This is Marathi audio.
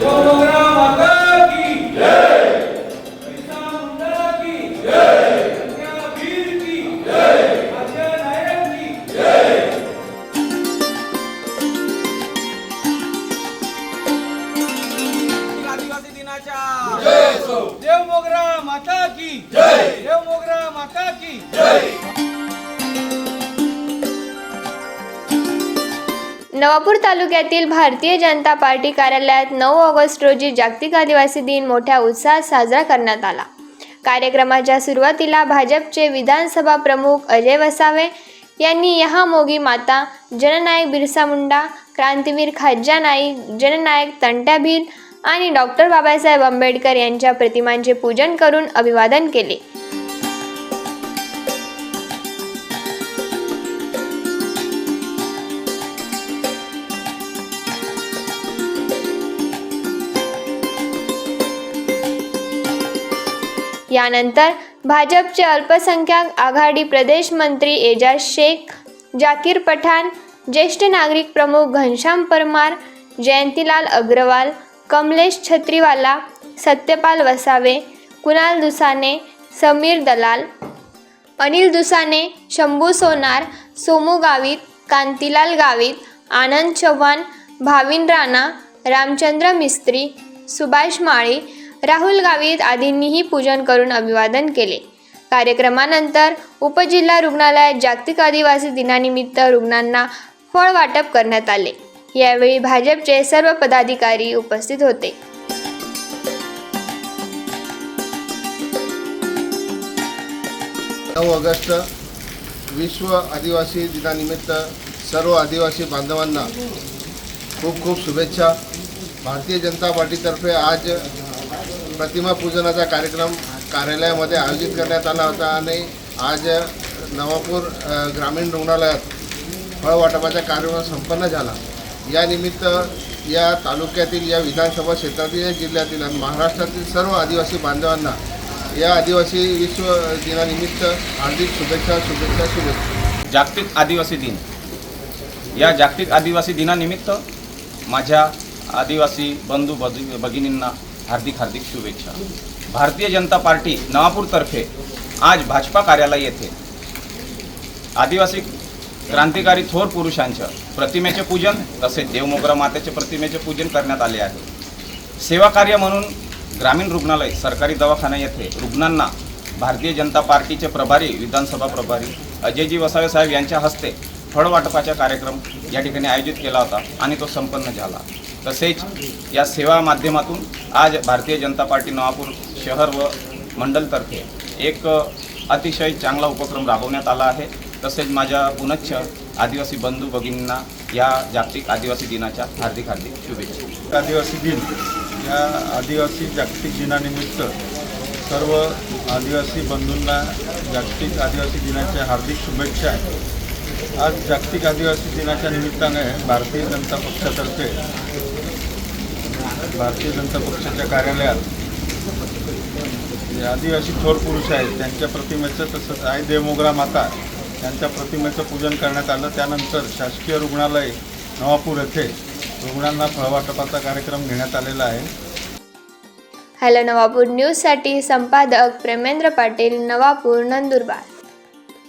देवमोगरा नवापूर तालुक्यातील भारतीय जनता पार्टी कार्यालयात नऊ ऑगस्ट रोजी जागतिक आदिवासी दिन मोठ्या उत्साहात साजरा करण्यात आला. कार्यक्रमाच्या सुरुवातीला भाजपचे विधानसभा प्रमुख अजय वसावे यांनी यहा मोगी माता जननायक बिरसा मुंडा क्रांतीवीर खाज्जा नाईक जननायक तंट्या आणि डॉक्टर बाबासाहेब आंबेडकर यांच्या प्रतिमांचे पूजन करून अभिवादन केले. यानंतर भाजपचे अल्पसंख्याक आघाडी प्रदेश मंत्री एजाज शेख जाकीर पठाण ज्येष्ठ नागरिक प्रमुख घनश्याम परमार जयंतीलाल अग्रवाल कमलेश छत्रीवाला सत्यपाल वसावे कुणाल दुसाने समीर दलाल अनिल दुसाने शंभू सोनार सोमू गावित कांतीलाल गावित आनंद चव्हाण भाविन राणा रामचंद्र मिस्त्री सुभाष माळी राहुल गावित आदींनीही पूजन करून अभिवादन केले. कार्यक्रमानंतर उपजिल्हा रुग्णालयात जागतिक आदिवासी दिनानिमित्त रुग्णांना फळ वाटप करण्यात आले. यावेळी भाजपचे सर्व पदाधिकारी उपस्थित होते. नऊ ऑगस्ट विश्व आदिवासी दिनानिमित्त सर्व आदिवासी बांधवांना खूप खूप शुभेच्छा. भारतीय जनता पार्टीतर्फे आज प्रतिमा पूजनाचा कार्यक्रम कार्यालयामध्ये आयोजित करण्यात आला होता आणि आज नवापूर ग्रामीण रुग्णालयात फळवाटपाचा कार्यक्रम संपन्न झाला. या निमित्त या तालुक्यातील या विधानसभा क्षेत्रातील या जिल्ह्यातील आणि महाराष्ट्रातील सर्व आदिवासी बांधवांना या आदिवासी विश्व दिनानिमित्त हार्दिक शुभेच्छा शुभेच्छा शुभेच्छा. जागतिक आदिवासी दिन. या जागतिक आदिवासी दिनानिमित्त माझ्या आदिवासी बंधू भगी भगिनींना हार्दिक हार्दिक शुभेच्छा. भारतीय जनता पार्टी नवापूरतर्फे आज भाजपा कार्यालय येथे. आदिवासी क्रांतिकारी थोर पुरुषांच्या प्रतिमेचे पूजन तसेच देवमोगरा मातेचे प्रतिमेचे पूजन करण्यात आले आहे. सेवा कार्य म्हणून ग्रामीण रुग्णालय सरकारी दवाखाना येथे रुग्णांना भारतीय जनता पार्टीचे प्रभारी विधानसभा प्रभारी अजयजी वसावे साहेब यांच्या हस्ते फळवाटपाचा कार्यक्रम या ठिकाणी आयोजित केला होता आणि तो संपन्न झाला. तसेच या सेवा माध्यमातून आज भारतीय जनता पार्टी नवापूर शहर व मंडलतर्फे एक अतिशय चांगला उपक्रम राबवण्यात आला आहे. तसेच माझ्या पुनच्छ आदिवासी बंधू भगिनींना या जागतिक आदिवासी दिनाच्या हार्दिक हार्दिक शुभेच्छा. आदिवासी दिन. या आदिवासी जागतिक दिनानिमित्त सर्व आदिवासी बंधूंना जागतिक आदिवासी दिनाच्या हार्दिक शुभेच्छा. आज जागतिक आदिवासी दिनाच्या निमित्ताने भारतीय जनता पक्षातर्फे भारतीय जनता पक्षाच्या कार्यालयात जे आदिवासी थोर पुरुष आहेत त्यांच्या प्रतिमेचं तसंच आई देवमोगरा माता त्यांच्या प्रतिमेचं पूजन करण्यात आलं. त्यानंतर शासकीय रुग्णालय नवापूर येथे रुग्णांना फळवाटपाचा कार्यक्रम घेण्यात आलेला आहे. हॅलो नवापूर न्यूजसाठी संपादक प्रेमेंद्र पाटील नवापूर नंदुरबार.